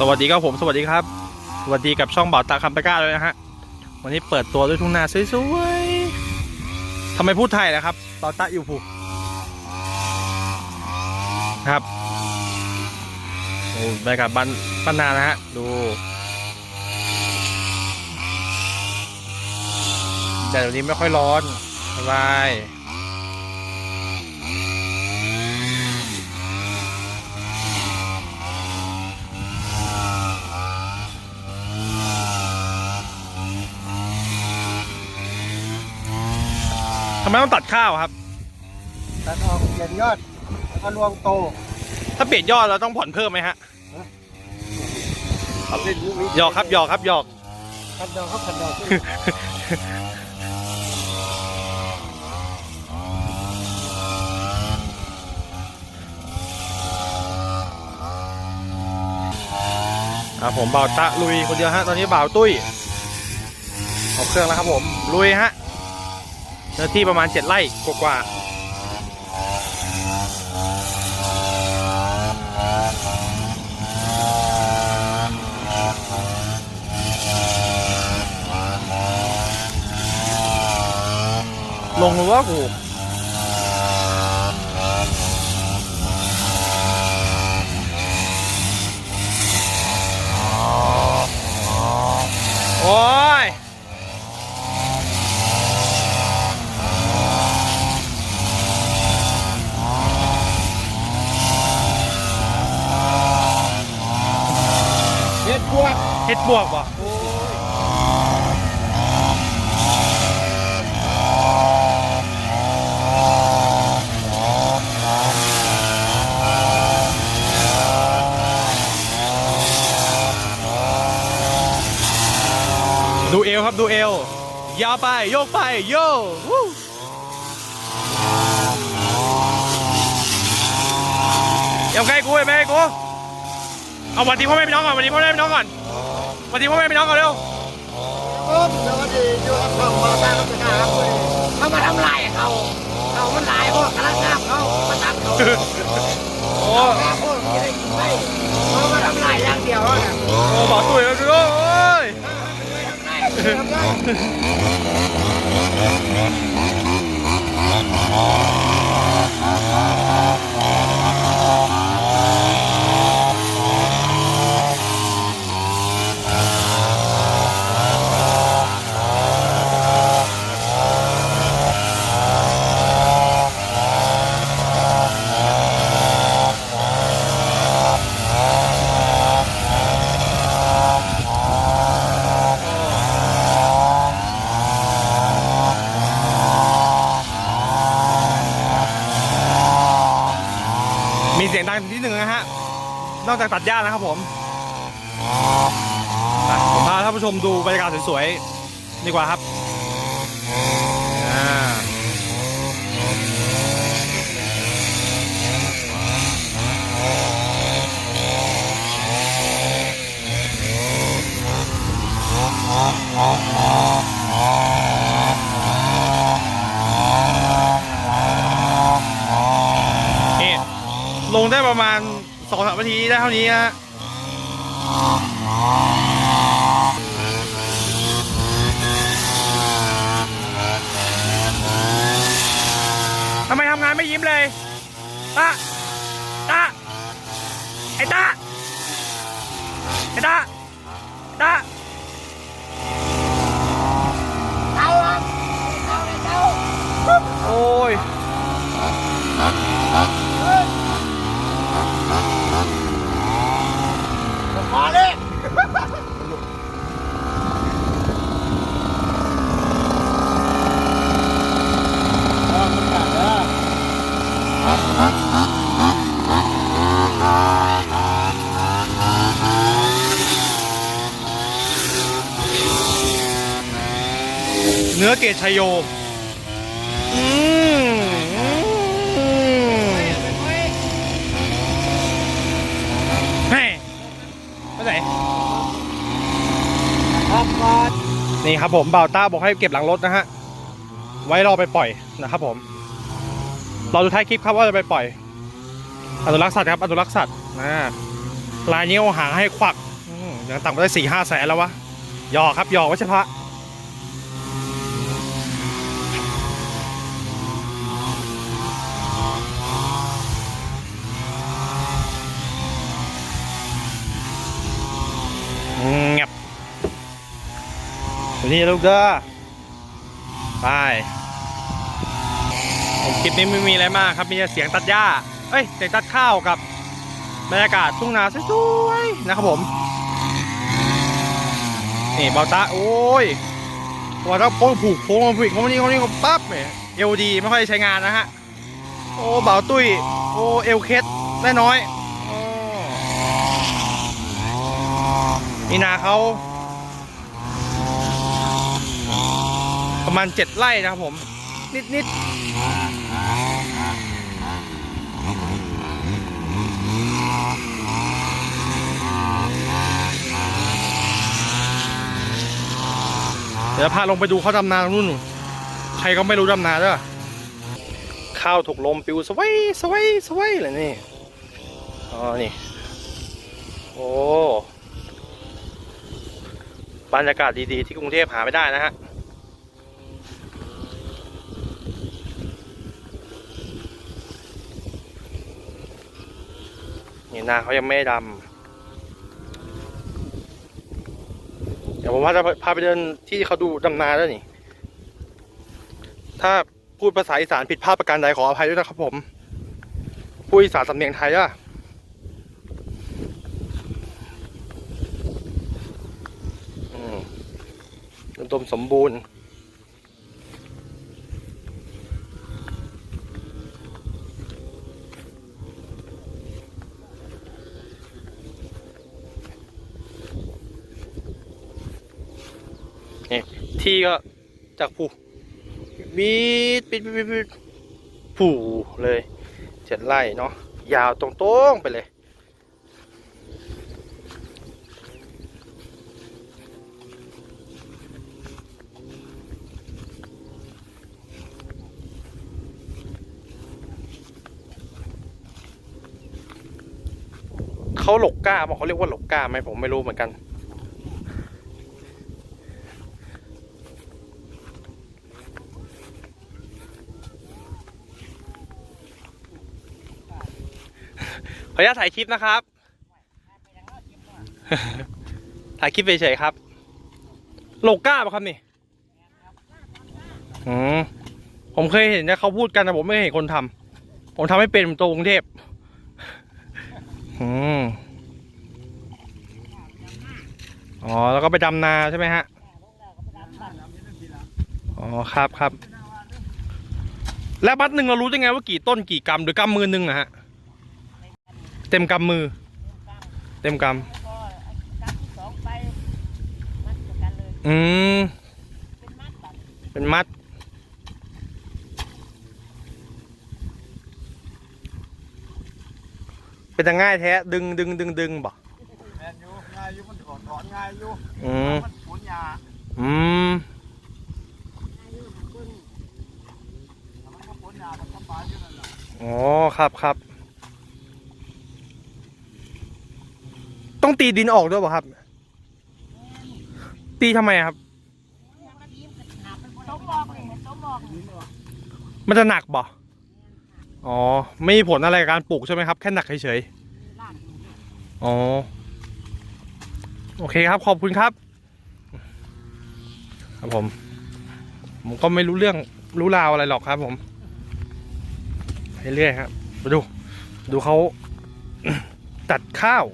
สวัสดีครับผมสวัสดีครับ สวัสดีกับช่องบ่าวตาคัมตะก้าเลยนะฮะ วันนี้เปิดตัวด้วยทุ่งนาสวยๆทำไมพูดไทยนะครับบ่าวตาอยู่ผูครับโอ้บรรยากาศบ้านบ้านนานะฮะ ดูแต่เดี๋ยวนี้ไม่ค่อยร้อนสบาย ไมต้องตัดข้าวครับ ตัดออกเปลี่ยนยอดแล้วก็รวงโตถ้าเปลี่ยนยอดเราต้องผ่อนเพิ่มไหมฮะหยอกครับหยอกครับหยอกคันดอกครับคันดอกขึ้นครับผมบ่าวตะลุยคนเดียวฮะตอนนี้บ่าวตุ้ยเอาเครื่องแล้วครับผมลุยฮะ เนื้อที่ประมาณเจ็ดไร่กว่าๆลงหรือว่ากูโอ้ย เฮ็ดพวก เฮ็ดบวกป่ะดูเอวครับดูเอวยาวไป โยกไป โยวู้ยังไงกูยังไงกู เอาวันที่พ่อแม่พี่น้องก่อนวันที่พ่อแม่พี่น้องก่อน วันที่พ่อแม่พี่น้องก่อนเร็วครับสวัสดีอยู่กับช่องบอตาครับนะครับเขามาทำลายเขาเขามันหลายพวกกำลังงามเขามาตัดเขาโอ้งามพวกที่ได้กินไม่เขามาทำลายอย่างเดียวนะโหบอกตุ๋ยแล้วดูด้วยโอ้ยทำลายทำลาย มีเสียงดังที่หนึ่งนะฮะ นอกจากตัดหญ้านะครับผมผมพาท่านผู้ชมดูบรรยากาศสวยๆดีกว่าครับลงได้ประมาณ สองสามนาทีได้เท่านี้ฮะทำไมทำงานไม่ยิ้มเลยตาตาไอ้ตาไอ้ตาตา เขาครับเขาเลยเขา โอ้ย พอเลย เนื้อเกชัยโยอืมอืมแม่ไปไหนครับก่อนนี่ครับผมบ่าวต้าบอกให้เก็บหลังรถนะฮะ ไว้รอไปปล่อยนะครับผมรอดูท้ายคลิปครับว่าจะไปปล่อยอนุรักษ์สัตว์ครับอนุรักษ์สัตว์นะลายนี้เอาหางให้ควักอืมยังต่ำไปได้สี่ห้าแสนแล้ววะหยอกครับหยอกวัชพระ งียบวันนี้ลูกเด้อไปผมคลิปนี้ไม่มีอะไรมากครับ มีแต่เสียงตัดหญ้า เอ้ย เสียงตัดข้าวกับบรรยากาศทุ่งนาสวยๆนะครับผม นี่เบาตา โอ้ยว่าถ้าโค้งผูกโค้งมาผูกโค้งนี้โค้งนี้ก็ปั๊บเนี่ยเอลดีไม่ค่อยใช้งานนะฮะ โอ้เบาตุ้ย โอ้เอลเคสได้น้อยโอ้ นี่นาเขาประมาณเจ็ดไร่นะครับผม นิดนิดเดี๋ยวพาลงไปดูเขาดำนาตรงนู้นนู่นใครก็ไม่รู้ดำนาเด้อข้าวถูกลมปิวสวยสวยสวยเลยนี่ อ๋อ นี่ โอ้ บรรยากาศดีๆ ที่กรุงเทพหาไม่ได้นะฮะนี่นาเขายังไม่ได้ดำเดี๋ยวผมว่าจะพาไปเดินที่เขาดูดำนาแล้วนี่ ถ้าพูดภาษาอีสานผิดพลาดประการใดขออภัยด้วยนะครับผม พูดอีสานสำเนียงไทยอะอืม อุดมสมบูรณ์ นี่ ที่ก็จากผูวีดปิดปิดปิดปิดผูเลยเจ็ดไร่เนาะยาวตรงๆไปเลย เขาหลกกล้าบอกเขาเรียกว่าหลกกล้าไหมผมไม่รู้เหมือนกัน ขออนุญาตถ่ายคลิปนะครับ ถ่ายคลิปเฉยๆครับโลก้าป่ะครับนี่อืมผมเคยเห็นนะเขาพูดกันแต่ผมไม่เคยเห็นคนทำผมทำให้เป็นตัวกรุงเทพ อืมอ๋อ แล้วก็ไปดำนาใช่ไหมฮะ อ๋อ ครับครับ แล้วบัตรหนึ่งเรารู้ได้ไงว่ากี่ต้นกี่กรัมหรือกำมือหนึ่งอะฮะ เต็มกำมือ เต็มกก็การที่สองไปมัดกันเลยำอืม เป็นมัดแบบ เป็นมัดเป็นแต่ง่ายแท้ดึงดึงดึงดึงบ่แมนอยู่ง่ายอยู่มันถอนถอนง่ายอยู่อืมมันผลยาอืมอายุหาคนแต่มันก็ผลยามันสบายอยู่นั่นแหละอ๋อครับครับ ต้องตีดินออกด้วยป่ะครับ ตีทำไมครับสมบอกเลยสมบอกมันจะหนักบ่ อ๋อ ไม่มีผลอะไรกับการปลูกใช่ไหมครับ แค่หนักเฉยๆ อ๋อ โอเคครับ ขอบคุณครับ ครับผม ผมก็ไม่รู้เรื่องรู้ราวอะไรหรอกครับ ผมไปเรื่อยครับมาดู ดูเขาตัดข้าว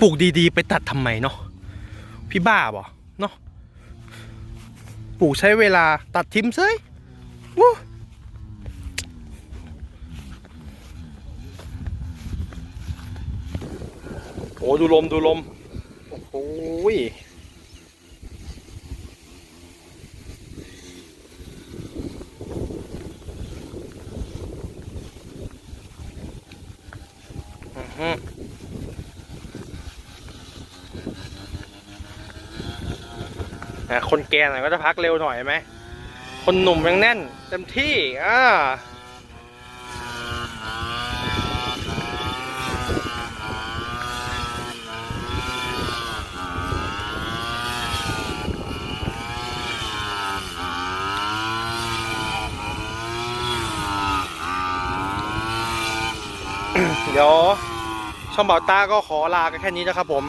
ปลูกดีๆ ไปตัดทำไมเนาะ พี่บ้าบ่เนาะ ปลูกใช้เวลาตัดทิมเซยวู้ โอ้ดูลมดูลม โอ้โหยอื้อหืออะคนแก่หน่อยก็จะพักเร็วหน่อยไหม คนหนุ่มยังแน่น เต็มที่ อ่า เดี๋ยวช่องเบาต้าก็ขอลากันแค่นี้นะครับผม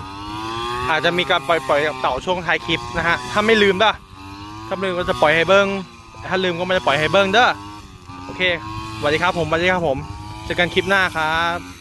อาจจะมีการปล่อยปล่อยกับเต่าช่วงท้ายคลิปนะฮะ ถ้าไม่ลืมเด้อถ้าลืมก็จะปล่อยให้เบิ้งถ้าลืมก็ไม่จะปล่อยให้เบิ้งเด้อ โอเคสวัสดีครับผมสวัสดีครับผม เจอกันคลิปหน้าครับ